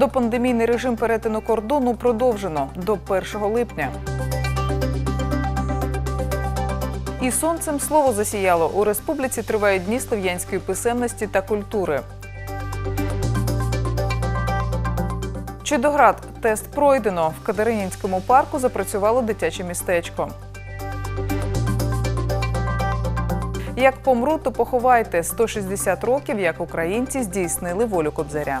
Допандемійний режим перетину кордону продовжено до 1 липня. І сонцем слово засіяло. У республіці тривають дні слов'янської писемності та культури. Чудоград тест пройдено. В Катеринінському парку запрацювало дитяче містечко. Як помру, то поховайте 160 років, як українці здійснили волю Кобзаря.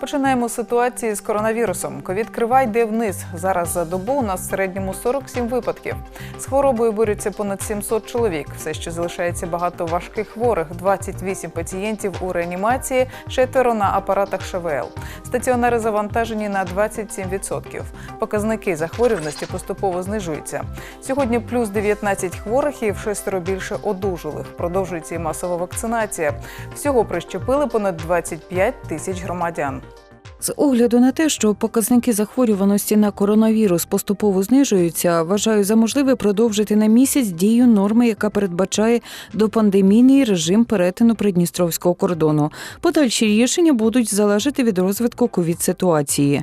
Починаємо з ситуації з коронавірусом. Ковід крива йде вниз. Зараз за добу у нас в середньому 47 випадків. З хворобою борються понад 700 чоловік. Все ще залишається багато важких хворих. 28 пацієнтів у реанімації, четверо на апаратах ШВЛ. Стаціонари завантажені на 27%. Показники захворюваності поступово знижуються. Сьогодні плюс 19 хворих і в шестеро більше одужалих. Продовжується і масова вакцинація. Всього прищепили понад 25 тисяч громадян. З огляду на те, що показники захворюваності на коронавірус поступово знижуються, вважаю за можливе продовжити на місяць дію норми, яка передбачає допандемійний режим перетину придністровського кордону. Подальші рішення будуть залежати від розвитку ковід-ситуації.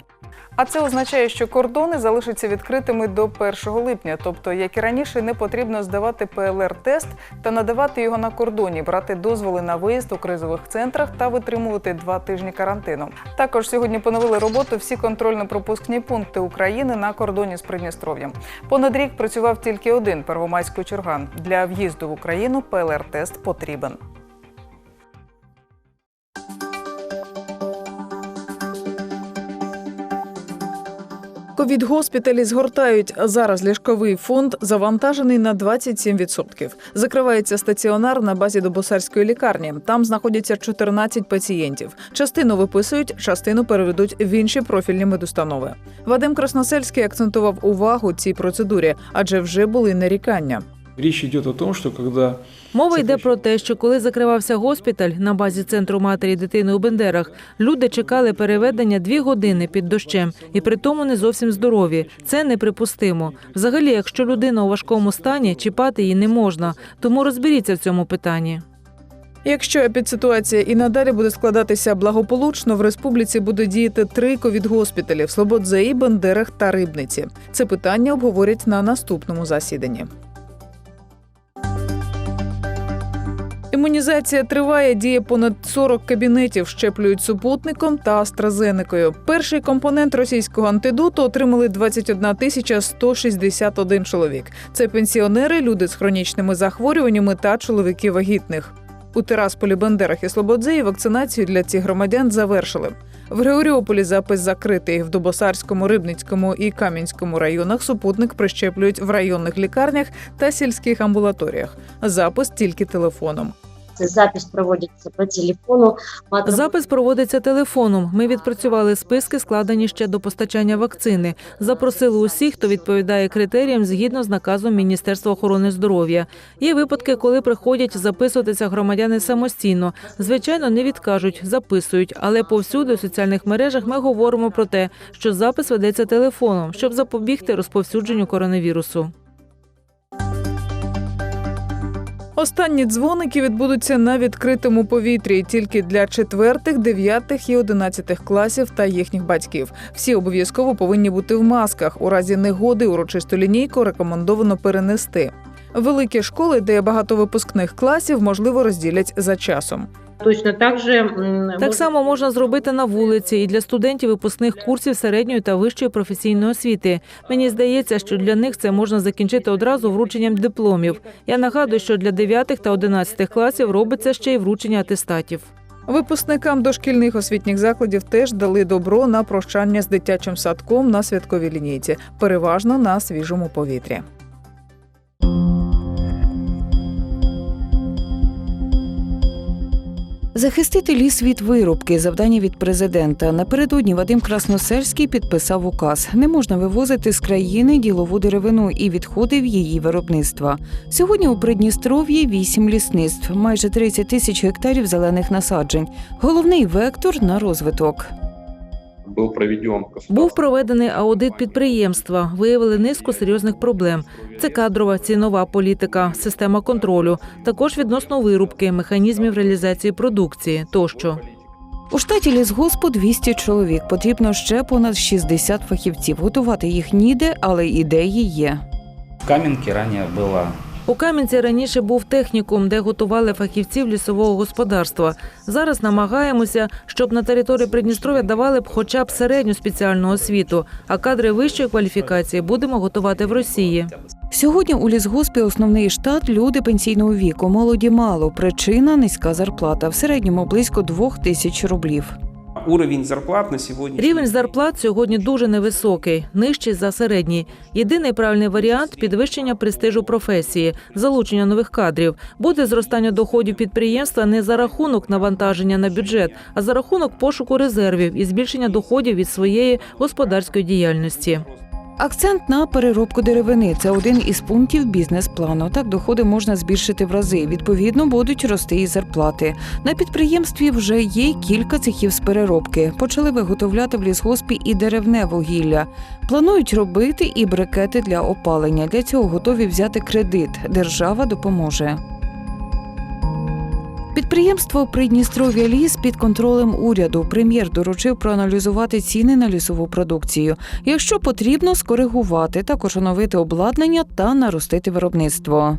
А це означає, що кордони залишаться відкритими до 1 липня. Тобто, як і раніше, не потрібно здавати ПЛР-тест та надавати його на кордоні, брати дозволи на виїзд у кризових центрах та витримувати два тижні карантину. Також сьогодні поновили роботу всі контрольно-пропускні пункти України на кордоні з Придністров'ям. Понад рік працював тільки один первомайський чурган. Для в'їзду в Україну ПЛР-тест потрібен. Ковід-госпіталі згортають. Зараз ліжковий фонд завантажений на 27%. Закривається стаціонар на базі Добосарської лікарні. Там знаходяться 14 пацієнтів. Частину виписують, частину переведуть в інші профільні медустанови. Вадим Красносельський акцентував увагу цій процедурі, адже вже були нарікання. Речь идет о том, что когда Мова йде про те, що коли закривався госпіталь на базі центру матері і дитини у Бендерах, люди чекали переведення дві години під дощем, і при тому не зовсім здорові. Це неприпустимо. Взагалі, якщо людина у важкому стані, чіпати її не можна. Тому розберіться в цьому питанні. Якщо епідситуація і надалі буде складатися благополучно, в республіці буде діяти три ковід-госпіталі в Слободзеї, Бендерах та Рибниці. Це питання обговорять на наступному засіданні. Імунізація триває, діє понад 40 кабінетів, щеплюють супутником та астразеникою. Перший компонент російського антидоту отримали 21 тисяча 161 чоловік. Це пенсіонери, люди з хронічними захворюваннями та чоловіки вагітних. У Тирасполі, Бендерах і Слободзеї вакцинацію для цих громадян завершили. В Григоріополі запис закритий. В Дубосарському, Рибницькому і Кам'янському районах супутник прищеплюють в районних лікарнях та сільських амбулаторіях. Запис тільки телефоном. Це запис проводиться по телефону. Запис проводиться телефоном. Ми відпрацювали списки, складені ще до постачання вакцини. Запросили усіх, хто відповідає критеріям згідно з наказом Міністерства охорони здоров'я. Є випадки, коли приходять записуватися громадяни самостійно. Звичайно, не відкажуть, записують, але повсюди у соціальних мережах ми говоримо про те, що запис ведеться телефоном, щоб запобігти розповсюдженню коронавірусу. Останні дзвоники відбудуться на відкритому повітрі тільки для четвертих, дев'ятих і одинадцятих класів та їхніх батьків. Всі обов'язково повинні бути в масках. У разі негоди урочисту лінійку рекомендовано перенести. Великі школи, де багато випускних класів, можливо, розділять за часом. Точно так же Так само можна зробити на вулиці і для студентів випускних курсів середньої та вищої професійної освіти. Мені здається, що для них це можна закінчити одразу врученням дипломів. Я нагадую, що для 9 та 11 класів робиться ще й вручення атестатів. Випускникам дошкільних освітніх закладів теж дали добро на прощання з дитячим садком на святковій лінійці, переважно на свіжому повітрі. Захистити ліс від вирубки завдання від президента. Напередодні Вадим Красносельський підписав указ: не можна вивозити з країни ділову деревину і відходи в її виробництва. Сьогодні у Придністров'ї вісім лісництв, майже 30 тисяч гектарів зелених насаджень. Головний вектор на розвиток. Был проведен Був проведений аудит підприємства. Виявили низку серйозних проблем. Це кадрова цінова політика, система контролю, також відносно вирубки, механізмів реалізації продукції тощо. У штаті лісгоспу 200 чоловік. Потрібно ще понад 60 фахівців. Готувати їх ніде, але ідеї є. В Каменке ранее было У Кам'янці раніше був технікум, де готували фахівців лісового господарства. Зараз намагаємося, щоб на території Придністров'я давали б хоча б середню спеціальну освіту, а кадри вищої кваліфікації будемо готувати в Росії. Сьогодні у лісгоспі основний штат люди пенсійного віку. Молоді мало. Причина низька зарплата. В середньому близько двох тисяч рублів. Уровень зарплат на сегодня. Рівень зарплат сьогодні дуже невисокий, нижчий за середній. Єдиний правильний варіант підвищення престижу професії, залучення нових кадрів. Буде зростання доходів підприємства не за рахунок навантаження на бюджет, а за рахунок пошуку резервів і збільшення доходів від своєї господарської діяльності. Акцент на переробку деревини це один із пунктів бізнес-плану. Так доходи можна збільшити в рази. Відповідно, будуть рости і зарплати. На підприємстві вже є кілька цехів з переробки. Почали виготовляти в лісгоспі і деревне вугілля. Планують робити і брикети для опалення. Для цього готові взяти кредит. Держава допоможе. Підприємство Придністров'я ліс під контролем уряду. Прем'єр доручив проаналізувати ціни на лісову продукцію. Якщо потрібно, скоригувати, також оновити обладнання та наростити виробництво.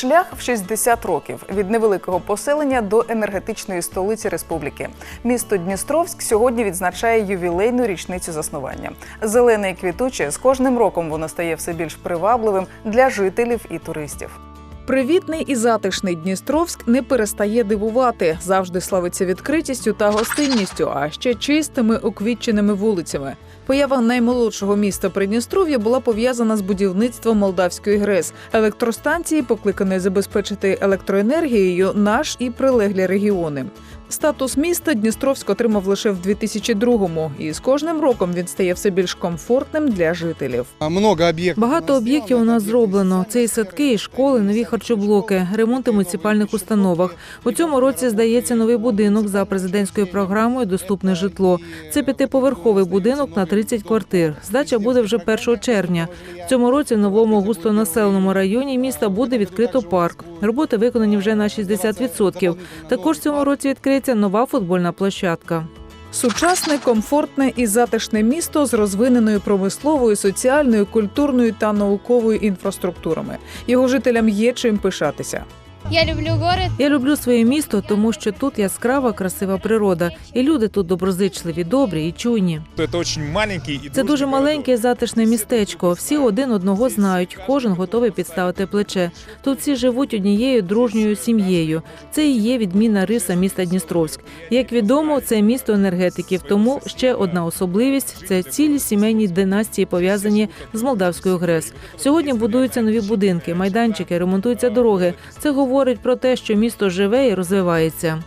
Шлях в 60 років від невеликого поселення до енергетичної столиці республіки. Місто Дністровськ сьогодні відзначає ювілейну річницю заснування. Зелене і квітуче з кожним роком воно стає все більш привабливим для жителів і туристів. Привітний і затишний Дністровськ не перестає дивувати. Завжди славиться відкритістю та гостинністю, а ще чистими уквітченими вулицями. Поява наймолодшого міста Придністров'я була пов'язана з будівництвом Молдавської ГРЕС електростанції, покликаної забезпечити електроенергією наш і прилеглі регіони. Статус міста Дністровськ отримав лише в 2002-му, і з кожним роком він стає все більш комфортним для жителів. Много об'єктів. Багато об'єктів у нас зроблено. Це і садки, і школи, нові харчоблоки, ремонти в муніципальних установах. У цьому році здається новий будинок за президентською програмою Доступне житло. Це п'ятиповерховий будинок на 30 квартир. Здача буде вже 1 червня. В цьому році в новому густонаселеному районі міста буде відкрито парк. Роботи виконані вже на 60%. Також в цьому році відкриється нова футбольна площадка. Сучасне, комфортне і затишне місто з розвиненою промисловою, соціальною, культурною та науковою інфраструктурами. Його жителям є чим пишатися. Я люблю город. Я люблю своє місто, тому що тут яскрава, красива природа, і люди тут доброзичливі, добрі і чуйні. Це дуже маленький і Це дуже маленьке і затишне містечко. Всі один одного знають, кожен готовий підставити плече. Тут всі живуть однією дружньою сім'єю. Це і є відмінна риса міста Дністровськ. Як відомо, це місто енергетиків. Тому ще одна особливість це цілі сімейні династії, пов'язані з Молдавською ГРЕС. Сьогодні будуються нові будинки, майданчики, ремонтуються дороги. Це говорить про те, що місто живе і розвивається.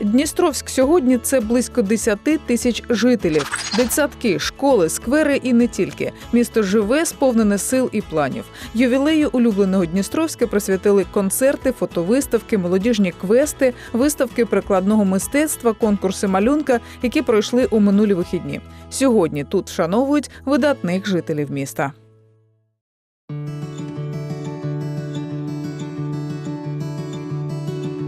Дністровськ сьогодні це близько 10 тисяч жителів, дитсадки, школи, сквери і не тільки. Місто живе, сповнене сил і планів. Ювілею улюбленого Дністровська присвятили концерти, фотовиставки, молодіжні квести, виставки прикладного мистецтва, конкурси малюнка, які пройшли у минулі вихідні. Сьогодні тут вшановують видатних жителів міста.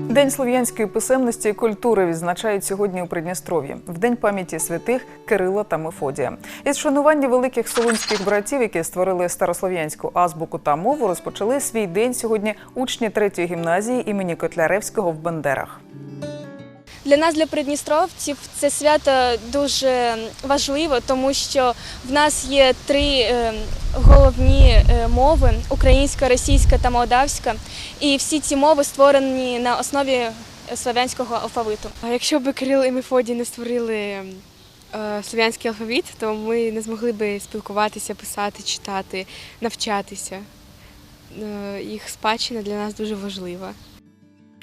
День слов'янської писемності і культури відзначають сьогодні у Придністров'ї в день пам'яті святих Кирила та Мефодія. Із шанування великих солунських братів, які створили старослов'янську азбуку та мову, розпочали свій день сьогодні учні третьої гімназії імені Котляревського в Бендерах. Для нас, для придністровців, це свято дуже важливо, тому що в нас є три е, головні е, мови: українська, російська та молдавська. І всі ці мови створені на основі слов'янського алфавиту. А якщо б Кирил і Мефодій не створили е, слов'янський алфавіт, то ми не змогли би спілкуватися, писати, читати, навчатися. Е, їх спадщина для нас дуже важлива.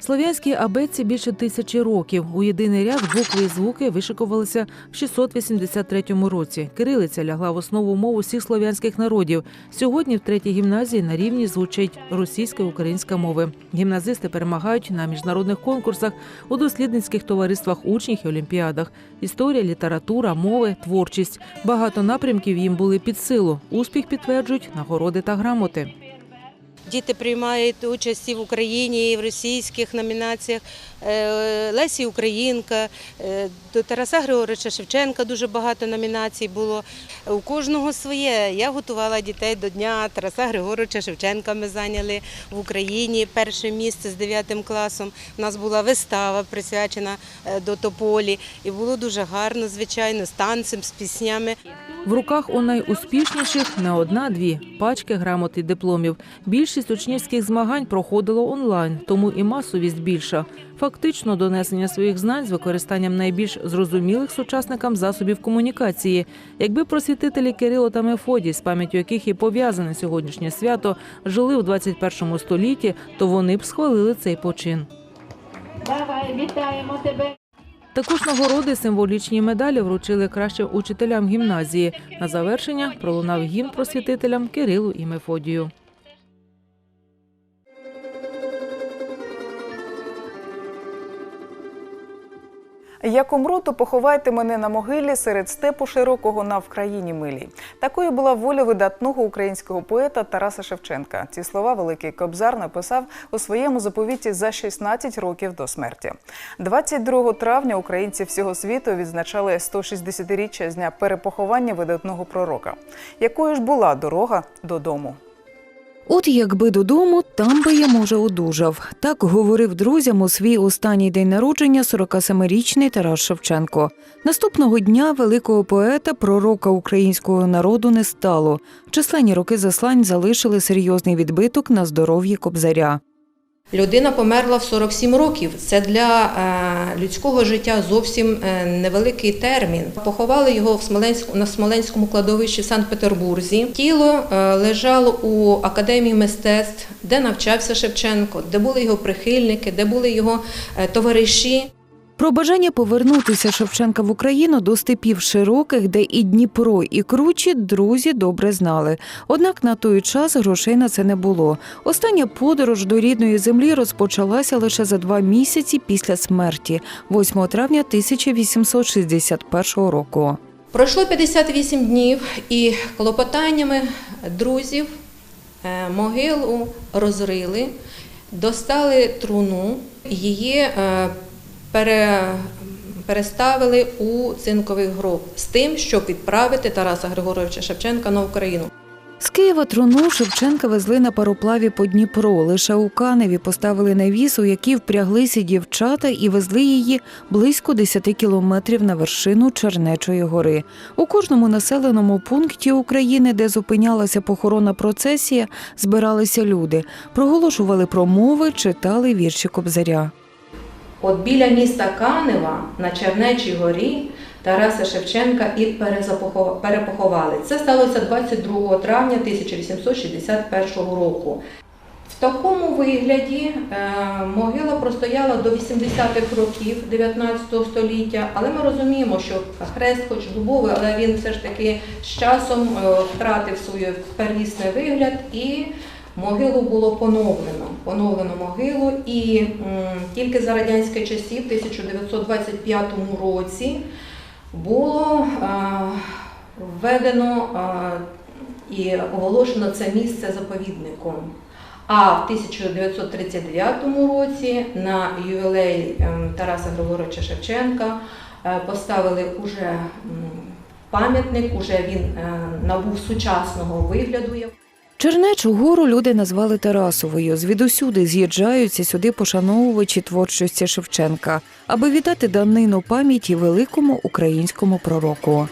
Слов'янській абетці більше тисячі років. У єдиний ряд букви і звуки вишикувалися в 683 році. Кирилиця лягла в основу мов усіх слов'янських народів. Сьогодні в третій гімназії на рівні звучить російська і українська мови. Гімназисти перемагають на міжнародних конкурсах у дослідницьких товариствах учнів і олімпіадах. Історія, література, мови, творчість. Багато напрямків їм були під силу. Успіх підтверджують нагороди та грамоти. Діти приймають участь і в Україні, і в російських номінаціях. Е, Лесі Українка, е, до Тараса Григоровича Шевченка дуже багато номінацій було. У кожного своє. Я готувала дітей до Дня Тараса Григоровича Шевченка. Ми зайняли в Україні перше місце з 9 класом. У нас була вистава присвячена е, до Тополі. І було дуже гарно, звичайно, з танцем, з піснями. В руках у найуспішніших не одна-дві пачки грамот і дипломів. Більшість учнівських змагань проходило онлайн, тому і масовість більша. Фактично, донесення своїх знань з використанням найбільш зрозумілих сучасникам засобів комунікації. Якби просвітителі Кирило та Мефодій, з пам'яттю яких і пов'язане сьогоднішнє свято, жили в 21 столітті, то вони б схвалили цей почин. Вітаємо тебе Також нагороди, символічні медалі вручили кращим учителям гімназії. На завершення пролунав гімн просвітителям Кирилу і Мефодію. Як умру, то поховайте мене на могилі серед степу широкого на Вкраїні милій. Такою була воля видатного українського поета Тараса Шевченка. Ці слова великий Кобзар написав у своєму заповіті за 16 років до смерті. 22 травня українці всього світу відзначали 160-річчя з дня перепоховання видатного пророка. Якою ж була дорога додому? От якби додому, там би я може одужав. Так говорив друзям у свій останній день народження 47-річний Тарас Шевченко. Наступного дня великого поета, пророка українського народу не стало. Численні роки заслань залишили серйозний відбиток на здоров'ї кобзаря. Людина померла в 47 років. Це для е, людського життя зовсім е, невеликий термін. Поховали його в Смоленську на Смоленському кладовищі в Санкт-Петербурзі. Тіло е, лежало у академії мистецтв, де навчався Шевченко, де були його прихильники, де були його товариші. Про бажання повернутися Шевченка в Україну до степів широких, де і Дніпро, і кручі друзі добре знали. Однак на той час грошей на це не було. Остання подорож до рідної землі розпочалася лише за два місяці після смерті, 8 травня 1861 року. Пройшло 58 днів і клопотаннями друзів е, могилу розрили, достали труну, її е, пере, переставили у цинковий гроб з тим, щоб відправити Тараса Григоровича Шевченка на Україну. З Києва труну Шевченка везли на пароплаві по Дніпро. Лише у Каневі поставили навіс, у який впряглися дівчата і везли її близько 10 кілометрів на вершину Чернечої гори. У кожному населеному пункті України, де зупинялася похоронна процесія, збиралися люди, проголошували промови, читали вірші Кобзаря. От біля міста Канева на Чернечій горі Тараса Шевченка і перепоховали. Це сталося 22 травня 1861 року. В такому вигляді е, могила простояла до 80-х років 19 століття, але ми розуміємо, що хрест, хоч дубовий, але він все ж таки з часом е, втратив свій первісний вигляд і могилу було поновлено. Поновлено могилу і тільки за радянських часів, в 1925 році, було введено і оголошено це місце заповідником. А в 1939 році на ювілей ем, Тараса Григоровича Шевченка е, поставили уже пам'ятник, уже він е, набув сучасного вигляду. Чернечу гору люди назвали Тарасовою. Звідусюди з'їжджаються сюди пошановувачі творчості Шевченка, аби віддати данину пам'яті великому українському пророку.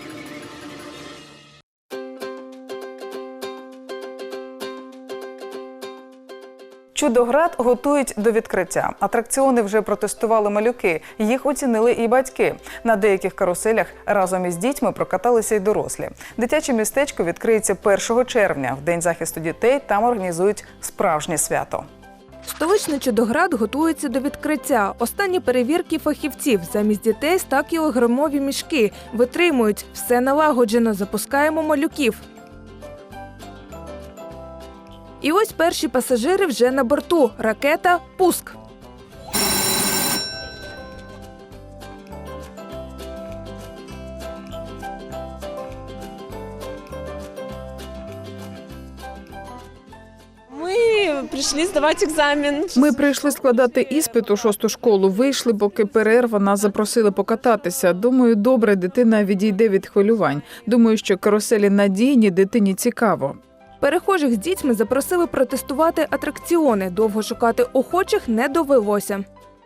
Чудоград готують до відкриття. Атракціони вже протестували малюки. Їх оцінили і батьки. На деяких каруселях разом із дітьми прокаталися й дорослі. Дитяче містечко відкриється 1 червня. В день захисту дітей там організують справжнє свято. Столичний чудоград готується до відкриття. Останні перевірки фахівців замість дітей 100 кілограмові мішки витримують. Все налагоджено. Запускаємо малюків. І ось перші пасажири вже на борту. Ракета пуск. Ми прийшли здавати екзамен. Ми прийшли складати іспит у шосту школу. Вийшли, поки перерва нас запросили покататися. Думаю, добре, дитина відійде від хвилювань. Думаю, що каруселі надійні, дитині цікаво. Перехожих з дітьми запросили протестувати атракціони. Довго шукати охочих не довелося.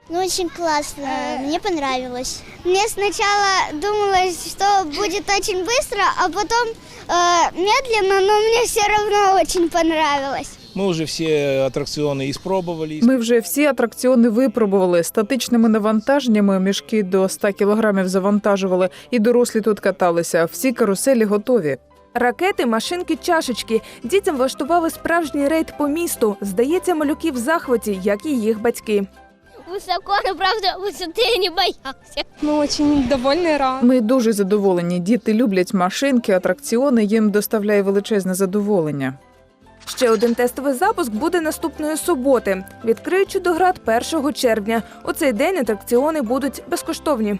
Ну, очень классно. Мне понравилось. Мне сначала думалось, что будет очень быстро, а потом э, медленно, но мне все равно очень понравилось. Мы уже все аттракционы испробовали. Ми вже всі атракціони випробували. Статичними навантаженнями мішки до 100 кілограмів завантажували, і дорослі тут каталися. Всі каруселі готові. Ракети, машинки, чашечки. Дітям влаштували справжній рейд по місту. Здається, малюки в захваті, як і їх батьки. Высоко, но правда высоты я не боялся. Ми дуже довольні рад. Ми дуже задоволені. Діти люблять машинки, атракціони. Їм доставляє величезне задоволення. Ще один тестовий запуск буде наступної суботи. Відкриють чудоград 1 червня. У цей день атракціони будуть безкоштовні.